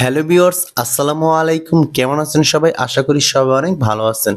Hello বিওর্স আসসালামু আলাইকুম। কেমন আছেন সবাই? আশা করি সবাই অনেক ভালো আছেন।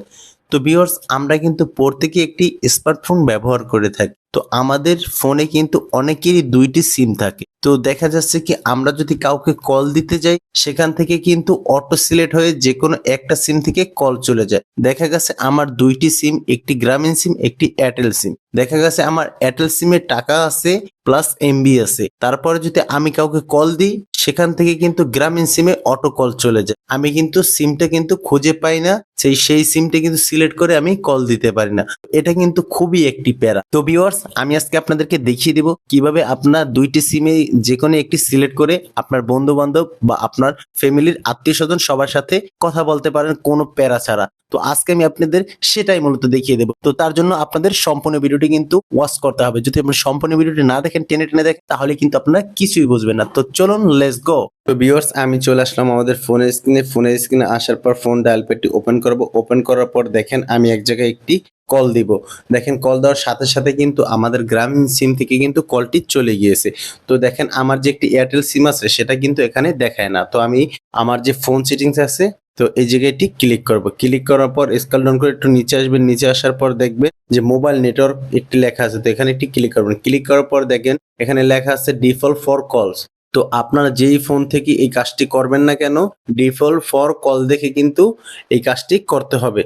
তো বিয়র্স আমরা কিন্তু প্রত্যেকে একটি স্মার্টফোন ব্যবহার করে থাকি। তো আমাদের ফোনে কিন্তু অনেকেরই দুইটি সিম থাকে। তো দেখা যাচ্ছে কি, আমরা যদি কাউকে কল দিতে যাই, সেখান থেকে কিন্তু অটো সিলেক্ট হয়ে যে কোনো একটা সিম থেকে কল চলে যায়। দেখা গেছে আমার দুইটি সিম একটি গ্রামীণ সিম একটি এয়ারটেল সিম দেখা গেছে আমার এয়ারটেল সিমের টাকা আছে প্লাস এমবি আছে। তারপরে যদি আমি কাউকে কল দিই সেখান থেকে কিন্তু গ্রামীণ সিমে অটো কল চলে যায়। আমি কিন্তু সিমটা কিন্তু খুঁজে পাই না, সেই সেই সিমটা কিন্তু সিলেক্ট করে আমি কল দিতে পারি না। এটা কিন্তু খুবই একটি প্যারা। তো ভিউয়ার্স আমি আজকে আপনাদেরকে দেখিয়ে দিব কীভাবে আপনার দুইটি সিমে যে কোনো একটি সিলেক্ট করে আপনার বন্ধু বান্ধব বা আপনার ফ্যামিলির আত্মীয় স্বজন সবার সাথে কথা বলতে পারেন কোনো প্যারা ছাড়া। তো আজকে আমি আপনাদের সেটাই মূলত দেখিয়ে দেবো। তো তার জন্য আপনাদের সম্পূর্ণ ভিডিওটি কিন্তু ওয়াচ করতে হবে। যদি আপনি সম্পূর্ণ ভিডিওটি না দেখেন, টেনে টেনে দেখেন, তাহলে কিন্তু আপনারা কিছুই বুঝবেন না। তো চলুন লেটস গো তো ভিউয়ার্স আমি চলে আসলাম আমাদের ফোনের স্ক্রিনে ফোনের স্ক্রিনে আসার পর ফোন ডায়াল প্যাডটি ওপেন করব। ওপেন করার পর দেখেন, আমি এক জায়গায় একটি কল দিব। দেখেন কল দেওয়ার সাথে সাথে কিন্তু আমাদের গ্রামীণ সিম থেকে কিন্তু কলটি চলে গিয়েছে। তো দেখেন, আমার যে একটি এয়ারটেল সিম আছে, সেটা কিন্তু এখানে দেখায় না। তো আমি আমার যে ফোন সেটিংস আছে, তো এই জায়গায়টি ক্লিক করব। ক্লিক করার পর স্কেল ডাউন করে একটু নিচে আসবেন। নিচে আসার পর দেখবে যে মোবাইল নেটওয়ার্ক একটি লেখা আছে। তো এখানে একটি ক্লিক করবেন। ক্লিক করার পর দেখেন, এখানে লেখা আছে ডিফল্ট ফর কলস তো আপনারা যেই ফোন থেকে এই কাজটি করবেন না কেন ডিফল্ট ফর কল দেখে কিন্তু এই কাজটি করতে হবে।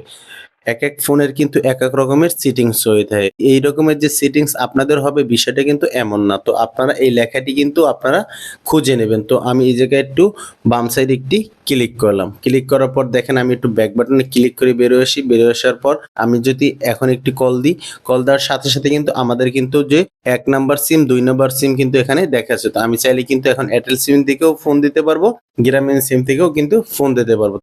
এক এক ফোনের কিন্তু এক এক রকমের সেটিংস হয়ে থাকে। এই রকমের যে সেটিংস আপনাদের হবে বিষয়টা কিন্তু এমন না। তো আপনারা এই লেখাটি কিন্তু আপনারা খুঁজে নেবেন। তো আমি এই জায়গায় একটু বাম সাইড একটি ক্লিক করলাম। ক্লিক করার পর দেখেন আমি একটু ব্যাক বাটনে ক্লিক করে বেরোয় আসি। বেরোয় আসার পর আমি যদি এখন একটি কল দিই কল দেওয়ার সাথে সাথে কিন্তু আমাদের কিন্তু যে এক নাম্বার সিম দুই নাম্বার সিম কিন্তু এখানে দেখাচ্ছে তো আমি চাইলে কিন্তু এখন এয়ারটেল সিম থেকেও ফোন দিতে পারব, গ্রামীণ সিম থেকেও কিন্তু ফোন দিতে পারব।